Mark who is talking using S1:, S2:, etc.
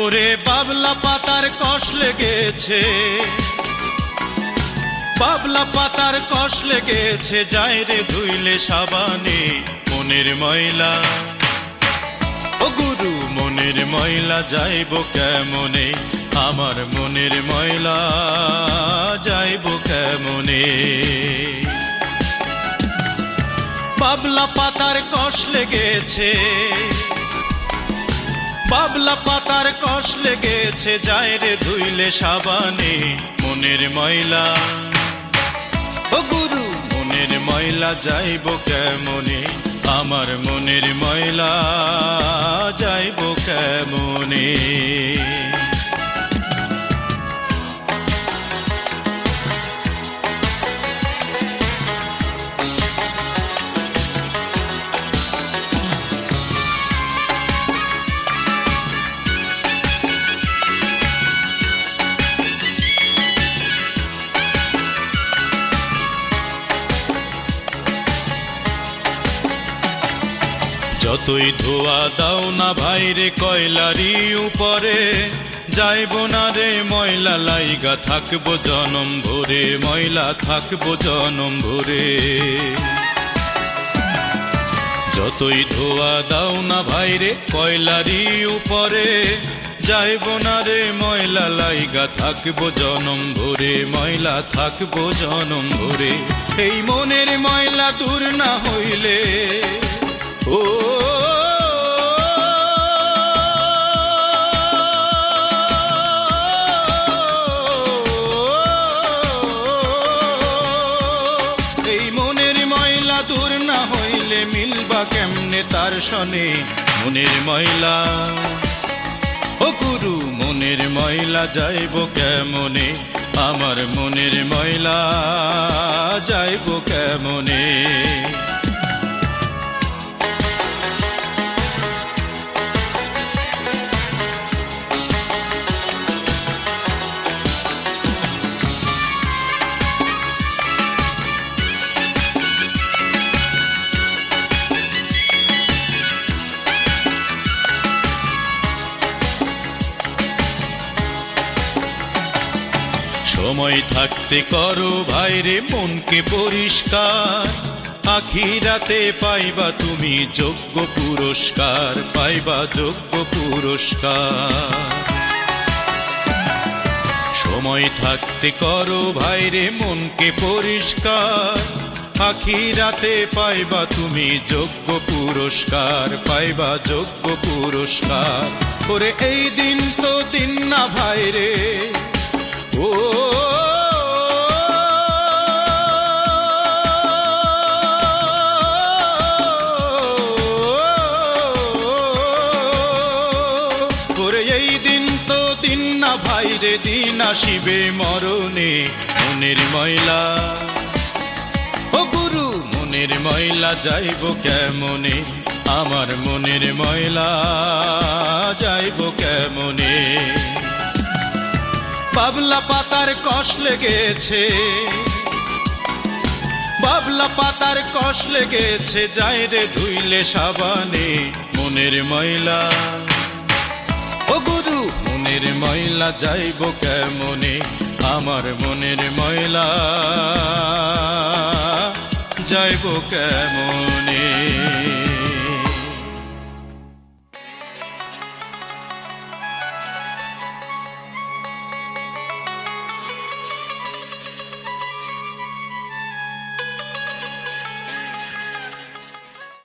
S1: ওরে বাবলা পাতার কষ লেগেছে। বাবলা পাতার কষ লেগেছে, যাই রে ধুইলে সাবানে মনের ময়লা। ও গুরু, মনের ময়লা, যাইব কেমনে? আমার মনের ময়লা, যাইব কেমনে? বাবলা পাতার কষ লেগেছে। বাবলা পাতার কষ লেগেছে, যায় রে ধুইলে সাবানে। মনের ময়লা। ও গুরু, মনের ময়লা যাইব কেমনে? আমার মনের ময়লা যাইব কেমনে? যতই ধোয়া দাও না ভাইরে কয়লারি উপরে, যাইব না রে ময়লা লাইগা, থাকব জনম ভরে, ময়লা থাকব জনম ভরে। যতই ধোয়া দাও না ভাইরে কয়লারি উপরে, যাইব না রে ময়লা লাইগা, থাকব জনম ভরে, ময়লা থাকব জনম ভরে। এই মনের ময়লা দূর না হইলে ও, এই মনের ময়লা দূর না হইলে মিলবা কেমনে তার সনে? মনের ময়লা। ও গুরু, মনের ময়লা যাইব কেমনে? আমার মনের ময়লা যাইব কেমনে? সময় থাকতে করো ভাইরে মনকে পরিষ্কার। আখিরাতে পাইবা তুমি যোগ্য পুরস্কার, পাইবা যোগ্য পুরস্কার। সময় থাকতে করো ভাইরে মনকে পরিষ্কার। আখিরাতে পাইবা তুমি যোগ্য পুরস্কার, পাইবা যোগ্য পুরস্কার। ওরে এই দিন তো দিন না ভাইরে আসিবে মরণে মনের ময়লা ও গুরু মনের ময়লা যাইব কেমনে আমার মনের ময়লা যাইব কেমনে বাবলা পাতার কষ লেগেছে। বাবলা পাতার কষ লেগেছে যায় রে ধুইলে সাবানে মনের ময়লা। ও গুরু, মনের ময়লা যাইব কেমনে? আমার মনের ময়লা যাইব কেমনে?